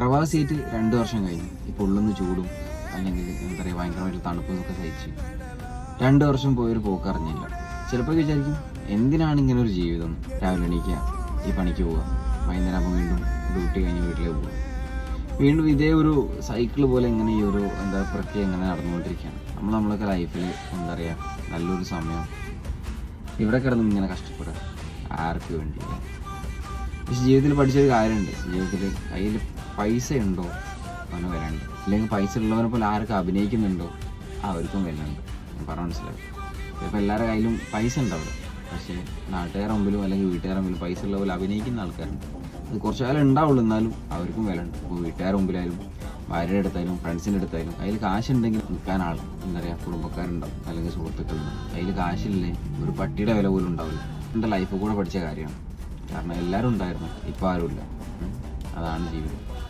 പ്രവാസിയായിട്ട് രണ്ട് വർഷം കഴിഞ്ഞു. ഇപ്പോൾ ഉള്ളൊന്ന് ചൂടും അല്ലെങ്കിൽ എന്താ പറയുക ഭയങ്കരമായിട്ട് തണുപ്പും ഒക്കെ സഹിച്ച് രണ്ട് വർഷം പോയൊരു പോക്ക് അറിഞ്ഞില്ല. ചിലപ്പോൾ വിചാരിക്കും എന്തിനാണ് ഇങ്ങനെ ഒരു ജീവിതം? രാവിലെ എണീക്കുക ഈ പണിക്ക് പോവുക വൈകുന്നേരം ആകുമ്പോൾ വീണ്ടും ഡ്യൂട്ടി കഴിഞ്ഞ് വീട്ടിലേക്ക് പോവുക. വീണ്ടും ഇതേ ഒരു സൈക്കിൾ പോലെ ഇങ്ങനെ ഈ ഒരു എന്താ പ്രക്രിയ ഇങ്ങനെ നടന്നുകൊണ്ടിരിക്കുകയാണ്. നമ്മൾ നമ്മളൊക്കെ ലൈഫിൽ എന്താ പറയുക നല്ലൊരു സമയം ഇവിടെ കിടന്ന് ഇങ്ങനെ കഷ്ടപ്പെടുക. ആർക്കും വേണ്ടി പക്ഷെ ജീവിതത്തിൽ പഠിച്ചൊരു കാര്യമുണ്ട്. ജീവിതത്തിൽ കയ്യിൽ പൈസ ഉണ്ടോ അവന് വരാണ്ട് അല്ലെങ്കിൽ പൈസ ഉള്ളവനെ പോലെ ആരൊക്കെ അഭിനയിക്കുന്നുണ്ടോ? അവർക്കും വരുന്നുണ്ട് പറഞ്ഞ മനസ്സിലായി. ചിലപ്പോൾ എല്ലാവരുടെ കയ്യിലും പൈസ ഉണ്ടാവില്ല പക്ഷേ നാട്ടുകാരുടെ മുമ്പിലും അല്ലെങ്കിൽ വീട്ടുകാരുടെ മുമ്പിലും പൈസ ഉള്ള പോലെ അഭിനയിക്കുന്ന ആൾക്കാരുണ്ട്. അത് കുറച്ച് കാലം ഉണ്ടാവുള്ളൂ എന്നാലും അവർക്കും വില ഉണ്ട് ഇപ്പോൾ വീട്ടുകാരുടെ മുമ്പിലായാലും ഭാര്യയുടെ അടുത്തായാലും ഫ്രണ്ട്സിന്റെ അടുത്തായാലും അതിൽ കാശുണ്ടെങ്കിൽ നിൽക്കാൻ ആൾ എന്താ പറയുക? കുടുംബക്കാരുണ്ടാവും. അല്ലെങ്കിൽ സുഹൃത്തുക്കളുണ്ടാവും. അതിൽ കാശില്ലേ? ഒരു പട്ടിയുടെ വില പോലും ഉണ്ടാവില്ല. എന്റെ ലൈഫ് കൂടെ പഠിച്ച കാര്യമാണ്. കാരണം എല്ലാവരും ഉണ്ടായിരുന്നു. ഇപ്പോൾ ആരുമില്ല. അതാണ് ജീവിതം.